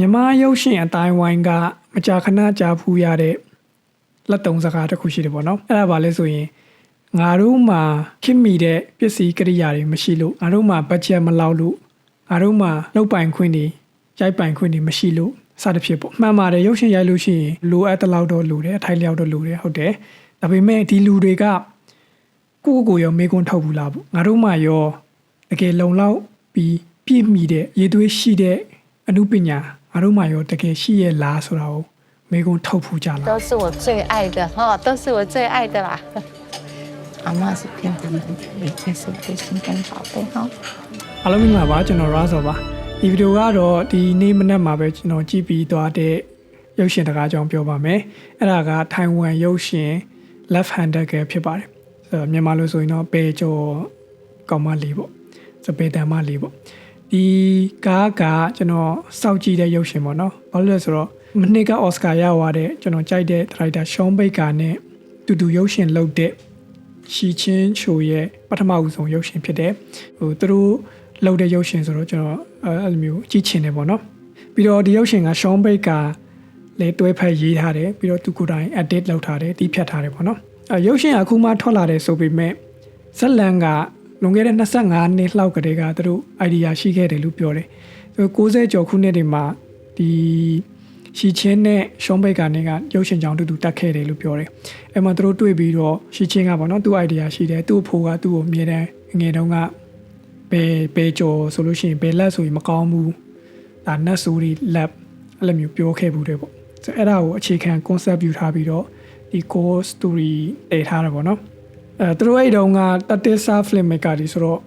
မြန်မာရုပ်ရှင်အတိုင်းဝိုင်းကမကြာခဏကြားဖူးရတဲ့လက်တုံစကားတစ်ခုရှိတယ်ပေါ့နော်အဲ့ဒါဘာလဲဆိုရင်ငါတို့မှာခင်မိတဲ့ပစ္စည်းကိရိယာတွေမရှိလို့ငါတို့မှာဘတ်ဂျက်မလောက်လို့ငါတို့မှာလောက်ပိုင်ခွင့်တွေရိုက်ပိုင်ခွင့်တွေမရှိလို့စသဖြင့်ပေါ့မှန်ပါတယ်ရုပ်ရှင်ရိုက်လို့ရှိရင်လိုအပ်တဲ့လောက်တော့လိုတယ်အထိုက်လျောက်တော့လိုတယ်ဟုတ်တယ်ဒါပေမဲ့ဒီလူတွေကကိုယ့်ကိုယ်ကိုယ်ရောမေးခွန်းထုတ်ဘူးလားပေါ့ငါတို့မှရောတကယ်လုံလောက်ပြီးပြည့်မီတဲ့ရည်သွေးရှိတဲ့အမှုပညာ ငါတို့မှရောတကယ်ရှိရဲ့လားဆိုတာကိုမေးခွန်းထုတ်ဖူးကြလား 都是我最爱的哈，都是我最爱的啦。阿妈是骗我们的，每天是我的心肝宝贝哈。 အားလုံးမင်္ဂလာပါကျွန်တော် Razo ပါဒီဗီဒီယိုကတော့ဒီနေ့မနက်မှာပဲကျွန်တော်ကြည့်ပြီးသွားတဲ့ရုပ်ရှင်တကားကြောင်းပြောပါမယ်အဲ့ဒါကထိုင်ဝမ်ရုပ်ရှင် Left Handed Girl ဖြစ်ပါတယ်ဆိုတော့မြန်မာလိုဆိုရင်တော့ပေကျော်ကောင်မလေးပေါ့စပေတန်မလေးပေါ့ ဒီကားကကျွန်တော်စောက်ကြည့်တဲ့ရုပ်ရှင်ပေါ့နော်ဘာလို့လဲဆိုတော့မနှစ်ကအော်စကာရသွားတဲ့ကျွန်တော်ကြိုက်တဲ့ဒရိုက်တာရှောင်းဘိတ်ကာနဲ့တူတူရုပ်ရှင်လုပ်တဲ့ရှီချင်းချိုရဲ့ပထမဦးဆုံးရုပ်ရှင်ဖြစ်တယ်ဟိုသူတို့လုပ်တဲ့ရုပ်ရှင်ဆိုတော့ကျွန်တော်အဲအဲ့လိုမျိုးကြည့်ချင်တယ်ပေါ့နော်ပြီးတော့ဒီရုပ်ရှင်ကရှောင်းဘိတ်ကလည်းတွဲဖက်ရေးထားတယ်ပြီးတော့သူကိုယ်တိုင် edit လုပ်ထားတယ်တီးဖြတ်ထားတယ်ပေါ့နော်အဲရုပ်ရှင်ကအခုမှထွက်လာတယ်ဆိုပေမဲ့ဇက်လန်က လွန်ခဲ့တဲ့25နှစ်လောက်ကတည်းကသူတို့ idea ရှိခဲ့တယ်လို့ပြောတယ်သူ60ကျော်ခုနှစ်တွေမှာဒီရှီချင်းနဲ့ရှောင်းဘိတ်ကနေကရုပ်ရှင်ကြောင်တူတူတက်ခဲ့တယ်လို့ပြောတယ်။အဲ့မှာသူတို့တွေ့ပြီးတော့ရှီချင်းကပေါ့နော်သူ့ idea ရှိတယ်သူ့အဖိုးကသူ့ကိုအမြဲတမ်းငယ်တုန်းကဘယ်ဘယ်ကြော်ဆိုလို့ရှိရင်ဘယ်လက်ဆိုရင်မကောင်းဘူး။ဒါနတ်ဆိုဒီလက်အဲ့လိုမျိုးပြောခဲ့ဘူးတယ်ပေါ့။ဆိုအဲ့ဒါကိုအခြေခံ concept ယူထားပြီးတော့ဒီ core story တည်ထားတယ်ပေါ့နော်။ အဲသူတို့အဲ့တုန်းကတတစ်စာ filmmaker တွေဆိုတော့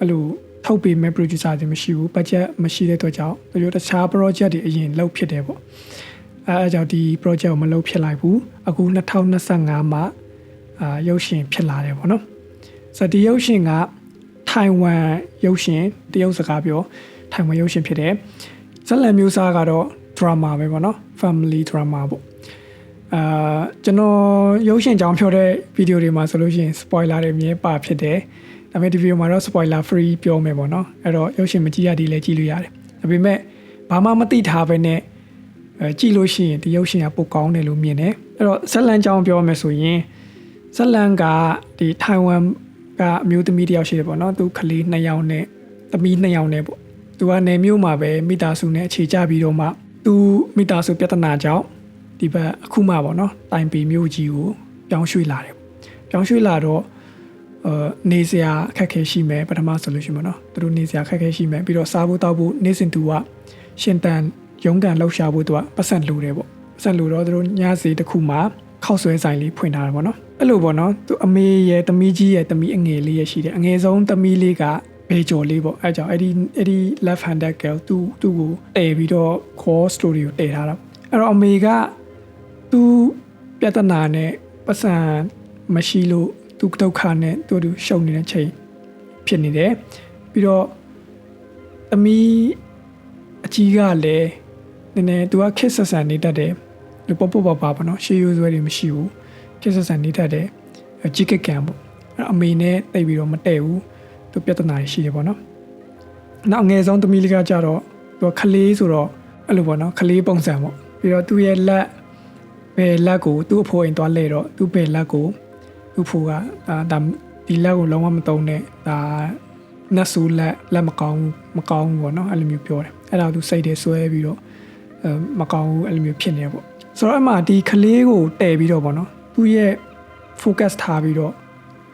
အဲ့လိုထုတ်ပေးမဲ့ producer တွေမရှိဘူး budget မရှိတဲ့အတွက်ကြောင့်သူတို့တခြား project တွေအရင်လုပ်ဖြစ်တယ်ပေါ့အဲအဲကြောင့်ဒီ project ကိုမလုပ်ဖြစ်လိုက်ဘူးအခု2025မှာအာရုပ်ရှင်ဖြစ်လာတယ်ပေါ့နော်ဆိုတော့ဒီရုပ်ရှင်ကထိုင်ဝမ်ရုပ်ရှင်တရုတ်စကားပြောထိုင်ဝမ်ရုပ်ရှင်ဖြစ်တယ်ဇက်လန်မျိုးစားကတော့ drama ပဲပေါ့နော် family drama ပေါ့ အာကျွန်တော်ရုပ်ရှင်ကြောင်းပြောတဲ့ဗီဒီယိုတွေမှာဆိုလို့ရှိရင် spoiler တွေအမြဲပါဖြစ်တယ်ဒါပေမဲ့ဒီဗီဒီယိုမှာတော့ spoiler free ပြောမယ်ပေါ့နော်အဲ့တော့ရုပ်ရှင်မကြည့်ရသေးလဲကြည့်လို့ရတယ်ဒါပေမဲ့ဘာမှမသိထားဘဲနဲ့အဲကြည့်လို့ရှိရင်ဒီရုပ်ရှင်ကပိုကောင်းတယ်လို့မြင်တယ်အဲ့တော့ဇက်လန်ကြောင်းပြောမယ်ဆိုရင်ဇက်လန်ကဒီထိုင်ဝမ်ကအမျိုးသမီးတစ်ယောက်ရှိတယ်ပေါ့နော်သူကလေး2ယောက်နဲ့သမီး2ယောက်နဲ့ပေါ့သူကနေမျိုးမှာပဲမိသားစုနဲ့အခြေချပြီးတော့မှသူမိသားစုပြဿနာကြောင့် ဒီဘက်အခုမှပေါ့နော်တိုင်ပီမျိုးကြီးကိုပြောင်းရွှေ့လာတယ်ပြောင်းရွှေ့လာတော့အာနေစရာအခက်အခဲရှိမယ်ပထမဆိုလို့ရှိရင်ပေါ့နော်သူတို့နေစရာအခက်အခဲရှိမယ်ပြီးတော့စားဖို့တောက်ဖို့နေစဉ်သူကရှင်တန်ရုံးကန်လှောက်ရှာဖို့သူကပတ်စံလိုတယ်ပေါ့ပတ်စံလိုတော့သူတို့ညစီတစ်ခုမှာခောက်ဆွဲဆိုင်လေးဖွင့်ထားတယ်ပေါ့နော်အဲ့လိုပေါ့နော်သူအမေရဲ့တမီးကြီးရဲ့တမီးအငယ်လေးရဲ့ရှိတယ်အငယ်ဆုံးတမီးလေးကဘေကျော်လေးပေါ့အဲ့ကြောင့်အဲ့ဒီအဲ့ဒီ left handed girl သူသူ့ကိုတည်ပြီးတော့ core story ကိုတည်ထားတာအဲ့တော့အမေက သူပြဿနာနဲ့ပတ်စံမရှိလို့သူဒုက္ခနဲ့သူတို့ရှုံနေတဲ့ချိန်ဖြစ်နေတယ်ပြီးတော့သမီးအကြီးကလည်းနည်းနည်းသူကခက်ဆက်ဆန်နေတတ်တယ်လူပပပပါပါနော်ရှေးရိုးဆွဲတွေမရှိဘူးခက်ဆက်ဆန်နေတတ်တယ်အကြီးကကံပေါ့အဲ့တော့အမေနဲ့တိတ်ပြီးတော့မတည့်ဘူးသူပြဿနာတွေရှိတယ်ပေါ့နော်နောက်အငယ်ဆုံးသမီးလေးကကြတော့သူကခလေးဆိုတော့အဲ့လိုပေါ့နော်ခလေးပုံစံပေါ့ပြီးတော့သူ့ရဲ့လက် ဘယ်လက်ကိုသူ့အဖိုးအိမ်သွားလဲတော့သူ့ဘယ်လက်ကိုသူ့ဖိုးကဒါဒါဒီလက်ကိုလုံးဝမတုံးနဲ့ဒါနတ်ဆူလက်လက်မကောင်းဘူးမကောင်းဘူးပေါ့နော်အဲ့လိုမျိုးပြောတယ်အဲ့ဒါကိုသူစိတ်တွေဆွဲပြီးတော့အဲမကောင်းဘူးအဲ့လိုမျိုးဖြစ်နေတယ်ပေါ့ဆိုတော့အမှဒီကလေးကိုတည်ပြီးတော့ပေါ့နော်သူ့ရဲ့ focus ထားပြီးတော့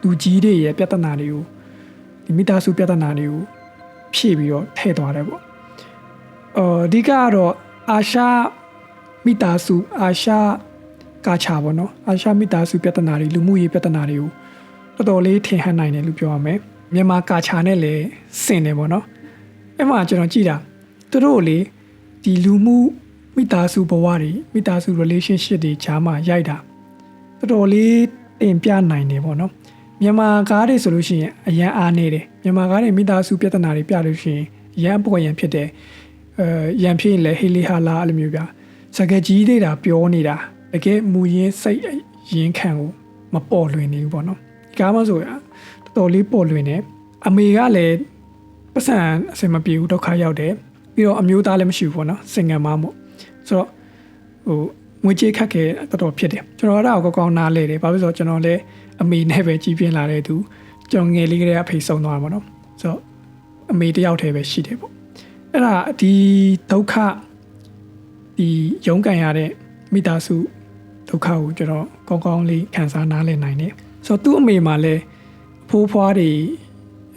လူကြီးတွေရဲ့ပြဿနာတွေကိုဒီမိသားစုပြဿနာတွေကိုဖြည့်ပြီးတော့ထည့်သွားတယ်ပေါ့အော်အဓိကကတော့အာရှမိသားစုအာရှ ကာချာပေါ့နော်အာရှမိသားစုပြဿနာတွေလူမှုရေးပြဿနာတွေကိုတော်တော်လေးထင်ဟပ်နိုင်တယ်လို့ပြောရမယ်မြန်မာကာချာနဲ့လည်းဆင်တယ်ပေါ့နော်အဲ့မှာကျွန်တော်ကြည့်တာသူတို့လေဒီလူမှုမိသားစုဘဝတွေမိသားစု relationship တွေဂျားမှာရိုက်တာတော်တော်လေးတင်ပြနိုင်တယ်ပေါ့နော်မြန်မာကားတွေဆိုလို့ရှိရင်အရန်အားနေတယ်မြန်မာကားတွေမိသားစုပြဿနာတွေပြလို့ရှိရင်ရန်ပေါ်ရန်ဖြစ်တယ်အဲရန်ဖြစ်ရင်လည်းဟေးလီဟာလာအဲ့လိုမျိုးပြစကကြီးတွေတာပြောနေတာ တကယ်မူရင်းစိတ်ရင်းခံကိုမပေါ်လွင်နေဘူးပေါ့နော်ဒီကားမဆိုရတော်တော်လေးပေါ်လွင်နေအမေကလည်းပတ်စံအစင်မပြေဘူးဒုက္ခရောက်တယ်ပြီးတော့အမျိုးသားလည်းမရှိဘူးပေါ့နော်စင်ငယ်မမို့ဆိုတော့ဟိုငွေကြေးခက်ခဲတော်တော်ဖြစ်တယ်ကျွန်တော်အဲ့ဒါကိုကောင်းကောင်းနားလဲတယ်ဘာလို့လဲဆိုတော့ကျွန်တော်လည်းအမေနဲ့ပဲကြီးပြင်းလာတဲ့သူကျွန်တော်ငယ်လေးကလေးကအဖေဆုံးသွားတာပေါ့နော်ဆိုတော့အမေတယောက်တည်းပဲရှိတယ်ပေါ့အဲ့ဒါဒီဒုက္ခဒီရုန်းကန်ရတဲ့မိသားစု ဒုက္ခကိုကျွန်တော်ကောင်းကောင်းလေးခံစားနားလည်နိုင်တယ်ဆိုတော့သူ့အမေမှာလည်းအဖိုးဖွားတွေ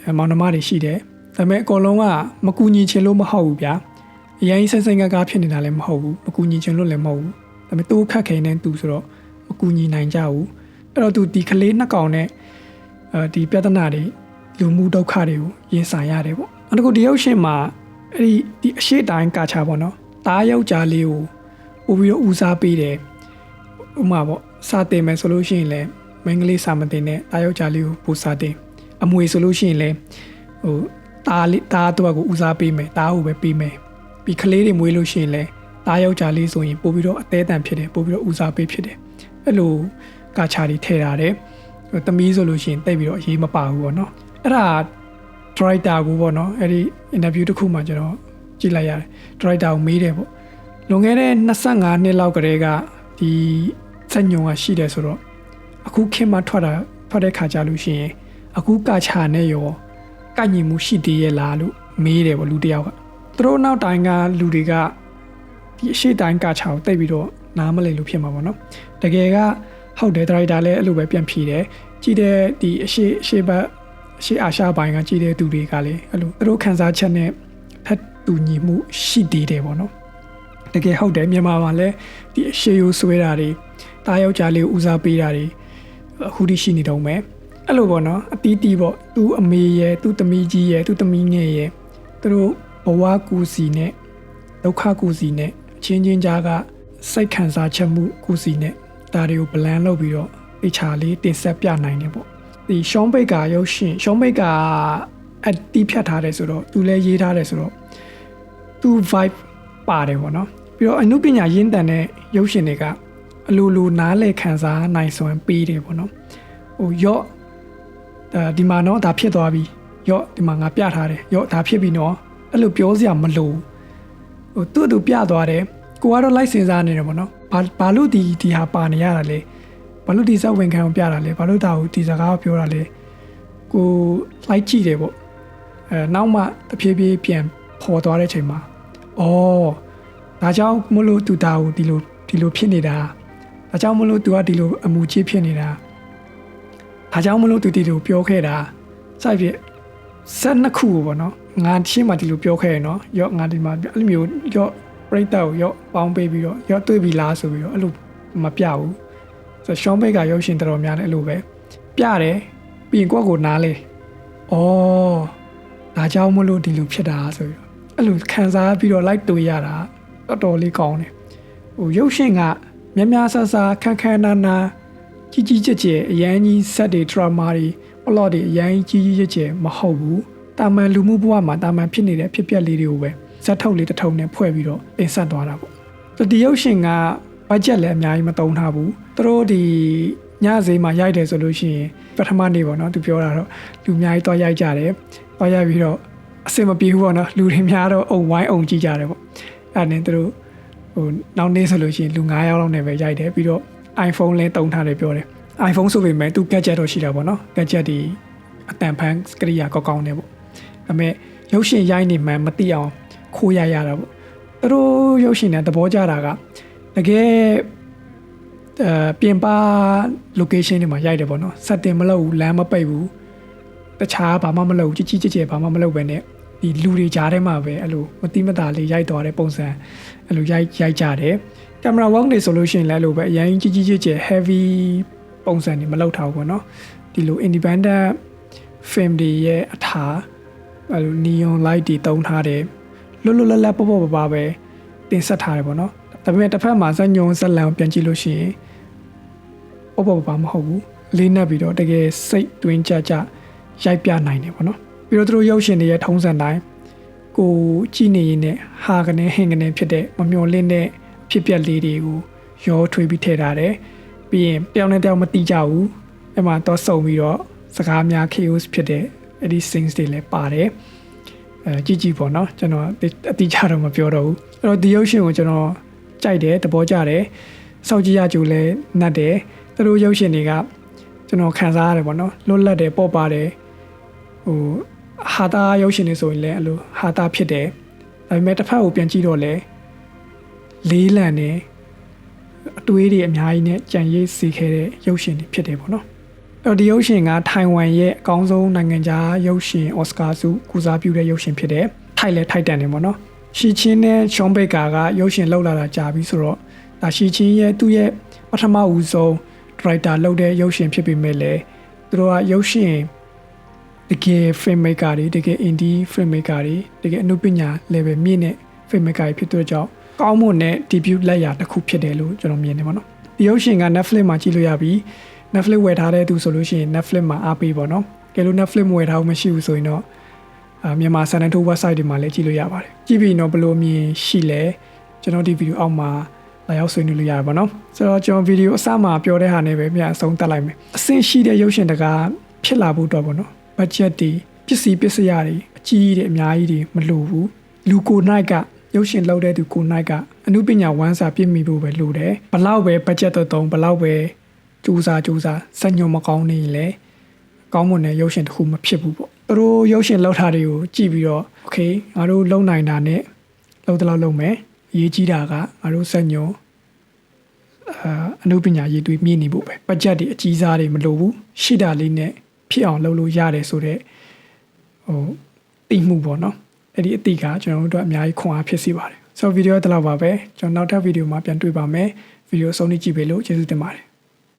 အဲမောင်နှမတွေရှိတယ်ဒါပေမဲ့အကုန်လုံးကမကူညီချင်လို့မဟုတ်ဘူးဗျာအရင်စိတ်စိတ်ငါးကားဖြစ်နေတာလည်းမဟုတ်ဘူးမကူညီချင်လို့လည်းမဟုတ်ဘူးဒါပေမဲ့သူ့ခက်ခဲနေသူဆိုတော့မကူညီနိုင်ကြဘူးအဲ့တော့သူဒီကလေးနှစ်ကောင်နဲ့အဲဒီပြဿနာတွေလူမှုဒုက္ခတွေကိုရင်ဆိုင်ရတယ်ပေါ့အဲ့ဒါကိုဒီရုပ်ရှင်မှာအဲ့ဒီဒီအရှိတိုင်းကာချာပေါ့နော်တားယောက်ျားလေးကိုပို့ပြီးတော့ဦးစားပေးတယ် ဥပမာပေါ့စာတင်မယ်ဆိုလို့ရှိရင်လည်းမင်္ဂလိစာမတင်နဲ့တားယောက်ျားလေးကိုပို့စာတင်အမွေဆိုလို့ရှိရင်လည်းဟိုတားလေးတားတော့ကိုဦးစားပေးမယ်တားကိုပဲပေးမယ်ပြီးကလေးတွေမွေးလို့ရှိရင်လည်းတားယောက်ျားလေးဆိုရင်ပို့ပြီးတော့အသေးအတန်ဖြစ်တယ်ပို့ပြီးတော့ဦးစားပေးဖြစ်တယ်အဲ့လိုကာချာတွေထည့်ထားတယ်တမီးဆိုလို့ရှိရင်တိတ်ပြီးတော့အရေးမပါဘူးပေါ့နော်အဲ့ဒါ director ကိုပေါ့နော်အဲ့ဒီ interview တစ်ခုမှကျွန်တော်ကြည့်လိုက်ရတယ် director ကိုမေးတယ်ပေါ့လွန်ခဲ့တဲ့25နှစ်လောက်ကတည်းက ဒီစက်ညုံကရှိတယ်ဆိုတော့အခုခင်မှထွက်တာထွက်တဲ့ခါကြလို့ရှိရင်အခုကာချာနဲ့ရောကန့်ညီမှုရှိသေးရဲ့လားလို့မေးတယ်ပေါ့လူတစ်ယောက်ကသူတို့နောက်တိုင်းကလူတွေကဒီအရှိတိုင်းကာချာကိုတိတ်ပြီးတော့နားမလည်လို့ဖြစ်မှာပေါ့နော်တကယ်ကဟုတ်တယ် director လည်းအဲ့လိုပဲပြန်ဖြေတယ်ကြည့်တဲ့ဒီအရှိအရှိဘက်အရှိအာရှပိုင်းကကြည့်တဲ့သူတွေကလည်းအဲ့လိုသူတို့ခန်းစားချက်နဲ့ထပ်တူညီမှုရှိသေးတယ်ပေါ့နော် တကယ်ဟုတ်တယ်မြန်မာမှာလည်းဒီအရှိရိုးဆွဲတာတွေတားယောက်ျားလေးကိုဦးစားပေးတာတွေအခုထိရှိနေတော့မယ်အဲ့လိုပေါ့နော်အတီးတီးပေါ့သူ့အမေရဲ့သူ့သမီးကြီးရဲ့သူ့သမီးငယ်ရဲ့သူတို့ဘဝကူစီနဲ့ဒုက္ခကူစီနဲ့အချင်းချင်းကြားကစိတ်ခံစားချက်မှုကူစီနဲ့ဒါတွေကိုဗလန်လုပ်ပြီးတော့အချာလေးတင်ဆက်ပြနိုင်တယ်ပေါ့ဒီရှောင်းဘိတ်ကာရုပ်ရှင်ရှောင်းဘိတ်ကာအတီးဖြတ်ထားတယ်ဆိုတော့သူလည်းရေးထားတယ်ဆိုတော့သူ vibe ပါတယ်ပေါ့နော် ပြီးတော့အမှုပညာရင်းတန်တဲ့ရုပ်ရှင်တွေကအလိုလိုနားလည်ခံစားနိုင်စွမ်းပေးတယ်ပေါ့နော်ဟိုရော့အဲဒီမှာတော့ဒါဖြစ်သွားပြီရော့ဒီမှာငါပြထားတယ်ရော့ဒါဖြစ်ပြီနော်အဲ့လိုပြောစရာမလိုဟိုသူ့အတူပြသွားတယ်ကိုကတော့လိုက်စင်စားနေတယ်ပေါ့နော်ဘာဘာလို့ဒီဒီဟာပါနေရတာလဲဘာလို့ဒီဇက်ဝင်ခံကိုပြတာလဲဘာလို့ဒါကိုဒီစကားကိုပြောတာလဲကိုလိုက်ကြည့်တယ်ပေါ့အဲနောက်မှတဖြည်းဖြည်းပြန်ပေါ်သွားတဲ့ချိန်မှာအော် ဒါကြောင့်မလို့သူဒါကိုဒီလိုဒီလိုဖြစ်နေတာဒါကြောင့်မလို့သူကဒီလိုအမှုကြီးဖြစ်နေတာဒါကြောင့်မလို့သူဒီလိုပြောခဲ့တာစိုက်ပြဆက်နှစ်ခုပေါ့နော်ငါရှင်းမှဒီလိုပြောခဲ့ရနော်ရော့ငါဒီမှာအဲ့လိုမျိုးရော့ပရိသတ်ကိုရော့ပေါင်းပေးပြီးတော့ရော့တွေ့ပြီလားဆိုပြီးတော့အဲ့လိုမပြဘူးဆိုရှောင်းဘိတ်ကရုပ်ရှင်တော်တော်များတယ်အဲ့လိုပဲပြတယ်ပြီးရင်ကိုယ့်ကိုနားလေဩဒါကြောင့်မလို့ဒီလိုဖြစ်တာဆိုပြီးတော့အဲ့လိုခံစားပြီးတော့ like တွေ့ရတာ တော်တော်လေးကောင်းတယ်ဟိုရုပ်ရှင်ကမြများဆဆခန်းခန်းနာနာကြီးကြီးကျယ်ကျယ်အရန်ကြီး set တွေ drama တွေ plot တွေအရန်ကြီးကြီးကျယ်ကျယ်မဟုတ်ဘူးတာမန်လူမှုဘဝမှာတာမန်ဖြစ်နေတဲ့ဖြစ်ပျက်လေးတွေကိုပဲဇက်ထုတ်လေးတစ်ထုံနဲ့ဖွဲ့ပြီးတော့တင်ဆက်သွားတာပေါ့ဆိုဒီရုပ်ရှင်ကဘတ်ဂျက်လည်းအများကြီးမသုံးထားဘူးသူတို့ဒီညဈေးမှာရိုက်တယ်ဆိုလို့ရှိရင်ပထမနေ့ပေါ့နော်သူပြောတာတော့လူအများကြီးတော့ရိုက်ကြတယ်တော့ရိုက်ပြီးတော့အဆင်မပြေဘူးပေါ့နော်လူတွေများတော့အုံဝိုင်းအုံကြည့်ကြတယ်ပေါ့အဲ့ ဒါနဲ့သူတို့ဟိုနောက်နေ့ဆိုလို့ရှိရင်လူ9ယောက်လောက်နဲ့ပဲရိုက်တယ်ပြီးတော့ iPhone လဲတုံးထားတယ်ပြောတယ် iPhone ဆိုပေမဲ့သူ gadget တော့ရှိတာပေါ့နော် gadget ဒီအတန်ဖန်ကရိယာကောက်ကောင်းနေပေါ့ဒါပေမဲ့ရုပ်ရှင်ရိုက်နေမှမသိအောင်ခိုးရရတာပေါ့သူတို့ရုပ်ရှင်နဲ့သဘောကျတာကတကယ်အဲပြင်ပ location တွေမှာရိုက်တယ်ပေါ့နော် setting မလုပ်ဘူးလမ်းမပိတ်ဘူးတခြားဘာမှမလုပ်ဘူးကြီးကြီးကျယ်ကျယ်ဘာမှမလုပ်ပဲနဲ့ ဒီလူတွေကြားထဲမှာပဲအဲ့လိုမတိမတာလေးရိုက်သွားတဲ့ပုံစံအဲ့လိုရိုက်ရိုက်ကြတယ်ကင်မရာ work နေဆိုလို့ရှိရင်လည်းအဲ့လိုပဲအရင်ကြီးကြီးကျယ်ကျယ် heavy ပုံစံတွေမလုပ်ထားဘူးပေါ့နော်ဒီလို independent film တွေရဲ့အထာအဲ့လို neon light တွေတုံးထားတယ်လွတ်လွတ်လပ်လပ်ပေါ့ပေါ့ပါပါပဲတင်ဆက်ထားတယ်ပေါ့နော်ဒါပေမဲ့တစ်ဖက်မှာဇက်ညုံဇက်လန်ကိုပြန်ကြည့်လို့ရှိရင်ပေါ့ပေါ့ပါပါမဟုတ်ဘူးလေးနက်ပြီးတော့တကယ်စိတ်တွင်းကြကြရိုက်ပြနိုင်တယ်ပေါ့နော် ပြီးတော့သူတို့ရုပ်ရှင်တွေရဲ့ထုံးစံတိုင်းကိုကြည့်နေရင်လည်းဟာကနေဟင်ကနေဖြစ်တဲ့မမျော်လင့်တဲ့ဖြစ်ပျက်လေးတွေကိုရောထွေးပြီးထည့်ထားတယ်ပြီးရင်တယောက်နဲ့တယောက်မတိကြဘူးအဲ့မှာတော့စုံပြီးတော့စကားများ chaos ဖြစ်တဲ့အဲ့ဒီ scenes တွေလည်းပါတယ်အဲအဲကြည့်ကြည့်ပေါ့နော်ကျွန်တော်အတိအကျတော့မပြောတော့ဘူးအဲ့တော့ဒီရုပ်ရှင်ကိုကျွန်တော်ကြိုက်တယ်သဘောကျတယ်စောင့်ကြည့်ရကြိုလဲနှက်တယ်သူတို့ရုပ်ရှင်တွေကကျွန်တော်ခံစားရတယ်ပေါ့နော်လွတ်လပ်တယ်ပေါ့ပါတယ်ဟို ဟာတာရုပ်ရှင်တွေဆိုရင်လည်းအဲ့လိုဟာတာဖြစ်တယ်ဒါပေမဲ့တစ်ဖက်ကိုပြန်ကြည့်တော့လဲလေးလံနေအတွေးတွေအများကြီးနဲ့ကြံရိပ်စီခဲ့တဲ့ရုပ်ရှင်တွေဖြစ်တယ်ပေါ့နော်အဲ့တော့ဒီရုပ်ရှင်ကထိုင်ဝမ်ရဲ့အကောင်းဆုံးနိုင်ငံခြားရုပ်ရှင်အော်စကာဆုကုစားပြုတဲ့ရုပ်ရှင်ဖြစ်တယ်။ထိုက်လဲထိုက်တန်တယ်ပေါ့နော်။ရှီချင်းနဲ့ရှွန်ဘေကာကရုပ်ရှင်လောက်လာတာကြာပြီဆိုတော့ဒါရှီချင်းရဲ့သူ့ရဲ့ပထမဦးဆုံးဒရိုက်တာလုပ်တဲ့ရုပ်ရှင်ဖြစ်ပေမဲ့လည်းသူတို့ကရုပ်ရှင် တကယ် film maker တွေတကယ် indie film maker တွေတကယ်အနုပညာ level မြင့်တဲ့ film maker တွေဖြစ်တဲ့ကြောင့်ကောင်းမွန်တဲ့ debut လက်ရာတစ်ခုဖြစ်တယ်လို့ကျွန်တော်မြင်တယ်ပေါ့နော်။ဒီရုပ်ရှင်က Netflix မှာကြည့်လို့ရပြီး Netflix ဝယ်ထားတဲ့သူဆိုလို့ရှိရင် Netflix မှာအားပေးပေါ့နော်။ကဲလို့ Netflix မဝယ်ထားဘူးမရှိဘူးဆိုရင်တော့အာမြန်မာ Sanan To website တွေမှာလည်းကြည့်လို့ရပါတယ်။ကြည့်ပြီးတော့ဘယ်လိုအမြင်ရှိလဲကျွန်တော်ဒီဗီဒီယိုအောက်မှာလာရောက်ဆွေးနွေးလို့ရတယ်ပေါ့နော်။ဆိုတော့ကျွန်တော်ဗီဒီယိုအစမှာပြောတဲ့ဟာနဲ့ပဲပြန်အဆုံးသတ်လိုက်မယ်။အဆင့်ရှိတဲ့ရုပ်ရှင်တကားဖြစ်လာဖို့အတွက်ပေါ့နော်။ budget တွေပစ္စည်းပစ္စယတွေအကြီးတွေအများကြီးတွေမလိုဘူး။လူကိုနိုင်ကရုပ်ရှင်လုပ်တဲ့သူကိုနိုင်ကအမှုပညာဝမ်းစာပြည့်မီဖို့ပဲလိုတယ်။ဘလောက်ပဲ budget တော့တုံးဘလောက်ပဲစူးစားစူးစားစက်ညုံမကောင်းနေရင်လည်းကောင်းမွန်တဲ့ရုပ်ရှင်တစ်ခုမဖြစ်ဘူးပေါ့သူတို့ရုပ်ရှင်လောက်ထားတွေကိုကြည့်ပြီးတော့ okay ငါတို့လုံနိုင်တာနဲ့လောက်တလောက်လုံမယ်အရေးကြီးတာကငါတို့စက်ညုံအာအနုပညာရေးတွေမြင့်နေဖို့ပဲဘတ်ဂျက်တွေအကြီးစားတွေမလိုဘူးရှိတာလေးနဲ့ ဖြစ်အောင်လုပ်လို့ရတယ်ဆိုတော့ဟိုတိမှုပေါ့နော်အဲ့ဒီအတိကကျွန်တော်တို့အတွက်အများကြီးခွန်အားဖြစ်စေပါတယ်ဆိုတော့ဗီဒီယိုတလောက်ပါပဲကျွန်တော်နောက်ထပ်ဗီဒီယိုမှာပြန်တွေ့ပါမယ်ဗီဒီယိုဆုံးနေကြည့်ပေးလို့ကျေးဇူးတင်ပါတယ်